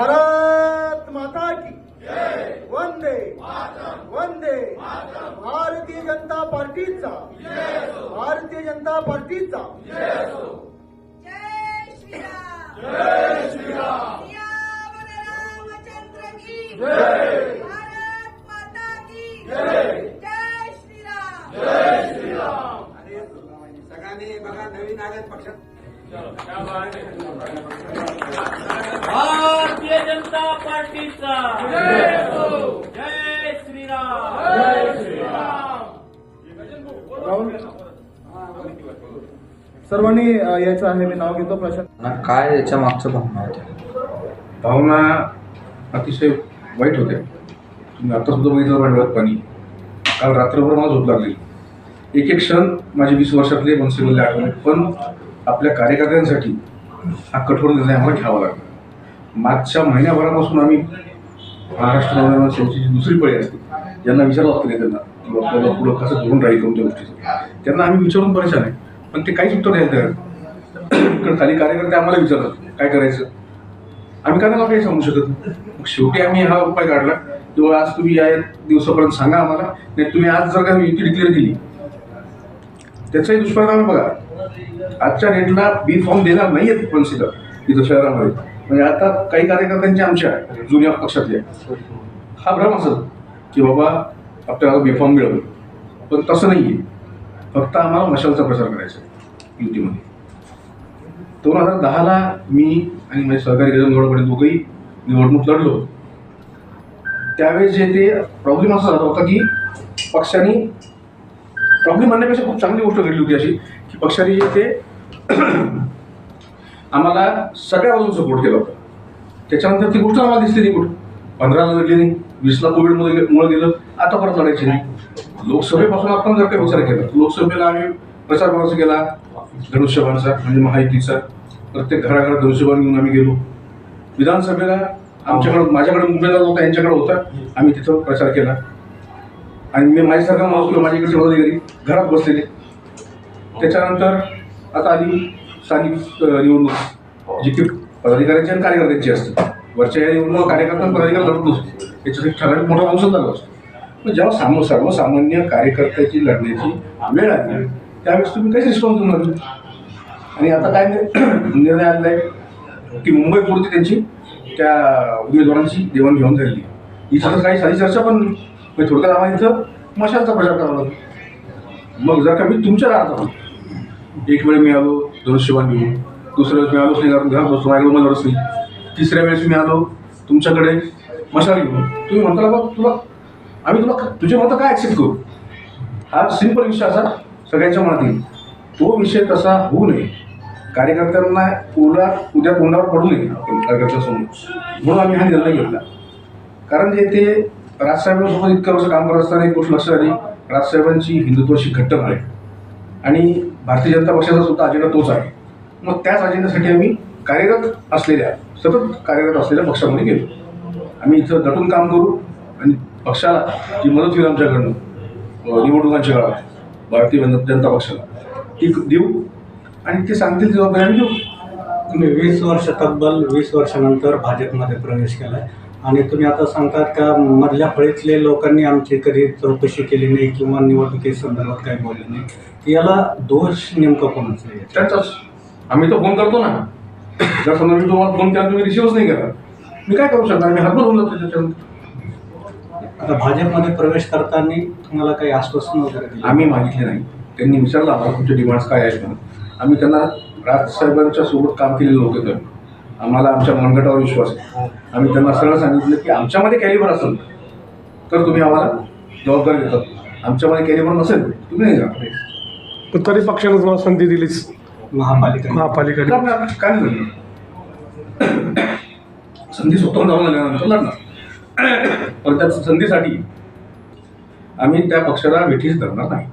भारत माता की। वंदे। वंदे। भारतीय जनता पार्टीचा। भारतीय जनता पार्टीचा। सगळ्यांनी बघा नवीन आल्यात पक्षात जय श्रीराम जय श्रीराम। सर्वांनी अ, यायचं आहे मी नाव घेतो प्रशांत. ना काय याच्या मागच्या भावना होत्या? भावना अतिशय वाईट होत्या. तुम्ही आता सुद्धा बघितलं भांडवलात पाणी? काल रात्रभर मला झोप लागली. एक एक क्षण माझे वीस वर्षातले मनसेबलले आठवले पण आपल्या कार्यकर्त्यांसाठी हा कठोर निर्णय आम्हाला घ्यावा लागला. मागच्या महिन्याभरापासून आम्ही महाराष्ट्र नवनिर्माण सेनेची जी दुसरी पळी असते ज्यांना विचारावं लागतं त्यांना की आपल्याला पुढं कसं धरून राहील कोणत्या गोष्टीचं? त्यांना आम्ही विचारून परेशान आहे. पण ते काहीच उत्तर द्यायला तयार नाही. खाली कार्यकर्ते आम्हाला विचारतात काय करायचं? आम्ही काय काही सांगू शकत नाही. मग शेवटी आम्ही हा उपाय काढला किंवा आज तुम्ही या दिवसापर्यंत सांगा आम्हाला नाही तुम्ही आज जर का युती डिक्लेअर केली त्याचाही दुष्परिणाम बघा. आजच्या डेटला बी फॉर्म देणार नाही आहेत कन्सिडर इथं शहरामध्ये. म्हणजे आता काही कार्यकर्त्यांचे आमच्या म्हणजे जुन्या पक्षातले हा भ्रम असत की बाबा आपल्याला बी फॉर्म मिळवलं. पण तसं नाही आहे फक्त आम्हाला मशालचा प्रचार करायचा आहे युतीमध्ये. दोन हजार दहाला मी आणि माझे सहकारी गजन गौडकडे दोघंही निवडणूक लढलो. त्यावेळेस जे ते प्रॉब्लेम असा झाला होता की पक्षाने प्रॉब्लेम म्हणण्यापेक्षा खूप चांगली गोष्ट घडली होती अशी की पक्षाने जे ते आम्हाला सगळ्या बाजून सपोर्ट केला होता. त्याच्यानंतर ती गोष्ट आम्हाला दिसली नाही कुठं. पंधराला लढली नाही वीसला कोविडमध्ये मुळे गेलं आता परत लढायची नाही. लोकसभेपासून आपण जर काही विचार केला लोकसभेला आम्ही प्रचार प्रवास केला. धनुष्यबाणचा म्हणजे महायुतीचा. प्रत्येक घराघरात धनुष्यबाण घेऊन आम्ही गेलो. विधानसभेला आमच्याकडं माझ्याकडे उमेदवार होता यांच्याकडे होता. आम्ही तिथं प्रचार केला. आणि मी माझ्यासारखा माणूस माझ्याकडे माझ्याकडचे पदाधिकारी घरात बसलेले. त्याच्यानंतर आता आधी स्थानिक निवडणूक जी की पदाधिकाऱ्यांची आणि कार्यकर्त्यांची असते. वरच्या या निवडणूक कार्यकर्ता आणि पदाधिकारी लढत नसतो. त्याच्यासाठी ठराविक मोठा माणूस झाला असतो पण जेव्हा साम सर्वसामान्य कार्यकर्त्याची लढण्याची वेळ आली त्यावेळेस तुम्ही काहीच रिस्पॉन्स देऊ लागले आणि आता काय निर्णय आलेला आहे की मुंबई पुरती त्यांची त्या उमेदवारांची देवाणघेवाण झालेली. इथं तर काही साधी चर्चा पण नाही. म्हणजे थोडक्यात आम्हाला इथं मशालचा प्रचार करावा लागतो. मग जर का मी तुमच्या राहतो एक वेळ मी आलो धनुष्यबाण घेऊन. दुसऱ्या वेळेस मी आलोच नाही कारण घरात बसतो माझ्याकडे उमेदवारच नाही. तिसऱ्या वेळेस मी आलो. तुमच्याकडे मशाल घेऊन. तुम्ही म्हणता बाबा तुला आम्ही तुला तुझे मतं काय ॲक्सेप्ट करू? हा सिंपल विषय असा सगळ्यांच्या मनात येईल. तो विषय तसा होऊ नये. कार्यकर्त्यांना उद्या उद्या तोंडावर पडू नये आपण कार्यकर्त्यासमोर म्हणून आम्ही हा निर्णय घेतला. कारण जे ते राजसाहेबांसोबत इतकं वर्ष काम करत असताना एक गोष्ट लक्षात आली. राजसाहेबांची हिंदुत्वाशी घट्ट आहे आणि भारतीय जनता पक्षाचा सुद्धा अजेंडा तोच आहे. मग त्याच अजेंड्यासाठी आम्ही कार्यरत असलेल्या सतत कार्यरत असलेल्या पक्षामध्ये गेलो. आम्ही इथं दटून काम करू आणि पक्षाला जी मदत होईल आमच्याकडनं निवडणुकांच्या काळात भारतीय जनता पक्षाला ती देऊ आणि ते सांगतील जबाबदारी आम्ही देऊ तुम्ही वीस वर्ष तब्बल वीस वर्षानंतर भाजपमध्ये प्रवेश केलाय. आणि तुम्ही आता सांगतात का मधल्या फळीतले लोकांनी आमची कधी चौकशी केली नाही किंवा निवडणुकी संदर्भात काही बोलले नाही? याला दोष नेमका कोणाचा आहे? त्यांचाच. आम्ही तर फोन करतो ना. जर समजा मी तुम्हाला फोन केला तुम्ही रिसिव्हच नाही करा मी काय करू शकणार? मी हातभर होऊन जातो त्याच्यानंतर आता भाजपमध्ये प्रवेश करताना तुम्हाला काही आश्वासन वगैरे दिलं? आम्ही मागितले नाही. त्यांनी विचारलं आम्हाला तुमचे डिमांड्स काय आहेत म्हणून. आम्ही त्यांना राजसाहेबांच्या सोबत काम केलेले लोक तर. आम्हाला आमच्या मनगटावर विश्वास आहे. आम्ही त्यांना सरळ सांगितलं की आमच्यामध्ये कॅलिबर असेल तर तुम्ही आम्हाला जबाबदारी देतात आमच्यामध्ये कॅलिबर नसेल तुम्ही नाही जाणार. पण तरी पक्षानं तुम्हाला संधी दिलीच महापालिका. महापालिकेने लढणार काय लढणार संधी स्वतःहून जाऊन आल्यानंतर लढणार. पण त्या संधीसाठी आम्ही त्या पक्षाला वेठीच धरणार नाही.